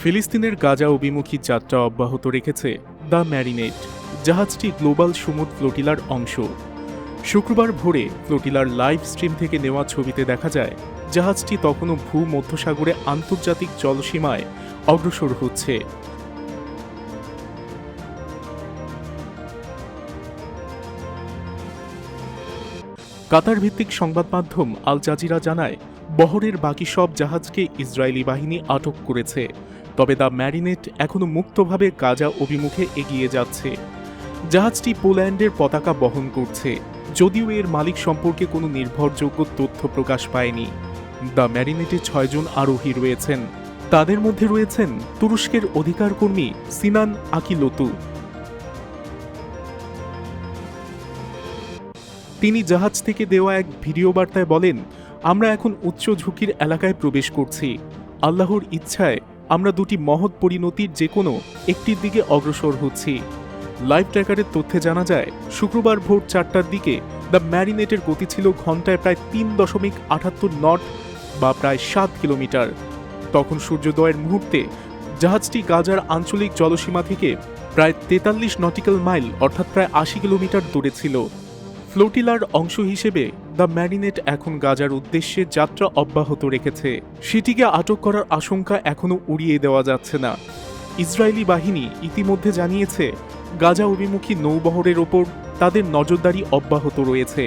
ফিলিস্তিনের গাজা অভিমুখী যাত্রা অব্যাহত রেখেছে দ্য ম্যারিনেট, জাহাজটি গ্লোবাল সমুদ্র ফ্লোটিলার অংশ। শুক্রবার ভোরে ফ্লোটিলার লাইভ স্ট্রিম থেকে নেওয়া ছবিতে দেখা যায়, জাহাজটি তখনও ভূমধ্যসাগরে আন্তর্জাতিক জলসীমায় অগ্রসর হচ্ছে। কাতার ভিত্তিক সংবাদ মাধ্যম আল জাজিরা জানায়, বহরের বাকি সব জাহাজকে ইসরায়েলি বাহিনী আটক করেছে, তবে দ্য ম্যারিনেট এখনও মুক্তভাবে গাজা অভিমুখে এগিয়ে যাচ্ছে। জাহাজটি পোল্যান্ডের পতাকা বহন করছে, যদিও এর মালিক সম্পর্কে কোনো নির্ভরযোগ্য তথ্য প্রকাশ পায়নি। দ্য ম্যারিনেটে ছয়জন আরোহী রয়েছেন, তাদের মধ্যে রয়েছেন তুরস্কের অধিকার কর্মী সিনান আকিলোতু। তিনি জাহাজ থেকে দেওয়া এক ভিডিও বার্তায় বলেন, আমরা এখন উচ্চ ঝুঁকির এলাকায় প্রবেশ করছি। আল্লাহর ইচ্ছায় আমরা দুটি মহৎ পরিণতির যে কোনো একটির দিকে অগ্রসর হচ্ছি। লাইভ ট্র্যাকারের তথ্যে জানা যায়, শুক্রবার ভোর চারটার দিকে দ্য ম্যারিনেটের গতি ছিল ঘন্টায় প্রায় তিন দশমিক আটাত্তর নট বা প্রায় সাত কিলোমিটার। তখন সূর্যোদয়ের মুহূর্তে জাহাজটি গাজার আঞ্চলিক জলসীমা থেকে প্রায় তেতাল্লিশ নটিক্যাল মাইল, অর্থাৎ প্রায় আশি কিলোমিটার দূরে ছিল। ফ্লোটিলার অংশ হিসেবে দ্য ম্যারিনেট এখন গাজার উদ্দেশ্যে যাত্রা অব্যাহত রেখেছে। সেটিকে আটক করার আশঙ্কা এখনও উড়িয়ে দেওয়া যাচ্ছে না। ইসরায়েলি বাহিনী ইতিমধ্যে জানিয়েছে, গাজা অভিমুখী নৌবহরের ওপর তাদের নজরদারি অব্যাহত রয়েছে।